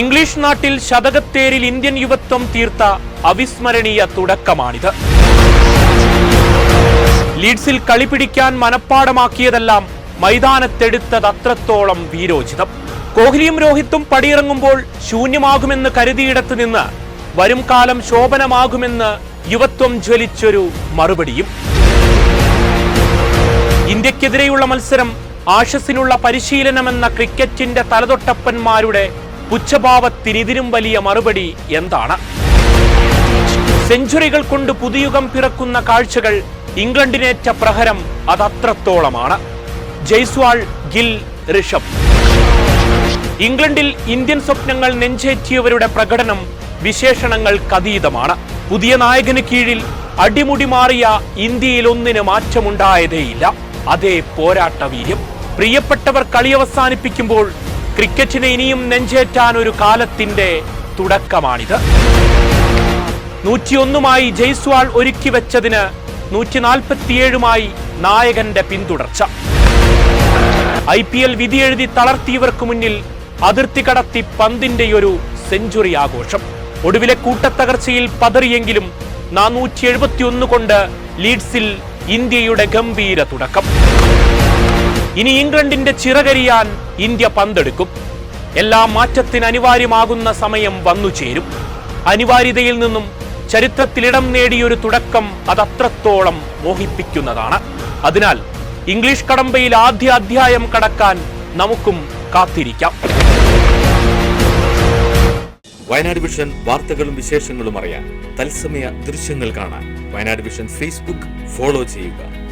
English നാട്ടിൽ ശതകത്തേരിൽ Indian യുവത്വം തീർത്ത അവിസ്മരണീയ തുടക്കമാണിത്. ലീഡ്സിൽ കളി പിടിക്കാൻ മനപ്പാടമാക്കിയതെല്ലാം മൈതാനത്തെടുത്തത് അത്രത്തോളം വീരോചിതം. കോഹ്ലിയും രോഹിത്തും പടിയിറങ്ങുമ്പോൾ ശൂന്യമാകുമെന്ന് കരുതിയിടത്ത് നിന്ന് വരും കാലം ശോഭനമാകുമെന്ന് യുവത്വം ജ്വലിച്ചൊരു മറുപടിയും. ഇന്ത്യക്കെതിരെയുള്ള മത്സരം ആഷസിനുള്ള പരിശീലനമെന്ന ക്രിക്കറ്റിന്റെ തലതൊട്ടപ്പന്മാരുടെ പുച്ഛഭാവത്തിനിതിരും വലിയ മറുപടി എന്താണ്? സെഞ്ചുറികൾ കൊണ്ട് പുതുയുഗം പിറക്കുന്ന കാഴ്ചകൾ ഇംഗ്ലണ്ടിനേറ്റ പ്രഹരം അതത്രത്തോളമാണ്. ജയ്സ്വാൾ ഗിൽ ഋഷഭ്. ഇംഗ്ലണ്ടിൽ ഇന്ത്യൻ സ്വപ്നങ്ങൾ നെഞ്ചേറ്റിയവരുടെ പ്രകടനം വിശേഷണങ്ങൾക്കതീതമാണ്. പുതിയ നായകന് കീഴിൽ അടിമുടി മാറിയ ഇന്ത്യയിൽ ഒന്നിന് മാറ്റമുണ്ടായതേയില്ല. അതേ പോരാട്ട വീര്യം. പ്രിയപ്പെട്ടവർ കളി അവസാനിപ്പിക്കുമ്പോൾ ക്രിക്കറ്റിനെ ഇനിയും നെഞ്ചേറ്റാൻ ഒരു കാലത്തിന്റെ തുടക്കമാണിത്. നൂറ്റിയൊന്നുമായി ജയ്സ്വാൾ ഒരുക്കി വെച്ചതിന് നൂറ്റി നാൽപ്പത്തിയേഴുമായി നായകന്റെ പിന്തുടർച്ച. ഐ പി എൽ വിധിയെഴുതി തളർത്തിയവർക്ക് മുന്നിൽ അതിർത്തി കടത്തി പന്തിന്റെ ഒരു സെഞ്ചുറി ആഘോഷം. ഒടുവിലെ കൂട്ടത്തകർച്ചയിൽ പതറിയെങ്കിലും നാനൂറ്റി എഴുപത്തിയൊന്ന് കൊണ്ട് ലീഡ്സിൽ ഇന്ത്യയുടെ ഗംഭീര തുടക്കം. ഇനി ഇംഗ്ലണ്ടിന്റെ ചിറകരിയാൻ ഇന്ത്യ പന്തെടുക്കും. എല്ലാ മാറ്റത്തിന് അനിവാര്യമാകുന്ന സമയം വന്നു ചേരും. അനിവാര്യതയിൽ നിന്നും ചരിത്രത്തിലിടം നേടിയൊരു തുടക്കം അതത്രത്തോളം മോഹിപ്പിക്കുന്നതാണ്. അതിനാൽ ഇംഗ്ലീഷ് കടമ്പയിൽ ആദ്യ അധ്യായം കടക്കാൻ നമുക്കും കാത്തിരിക്കാം. വയനാട് വിഷൻ വാർത്തകളും വിശേഷങ്ങളും അറിയാൻ തത്സമയ ദൃശ്യങ്ങൾ കാണാൻ വയനാട് വിഷൻ ഫേസ്ബുക്ക് ഫോളോ ചെയ്യുക.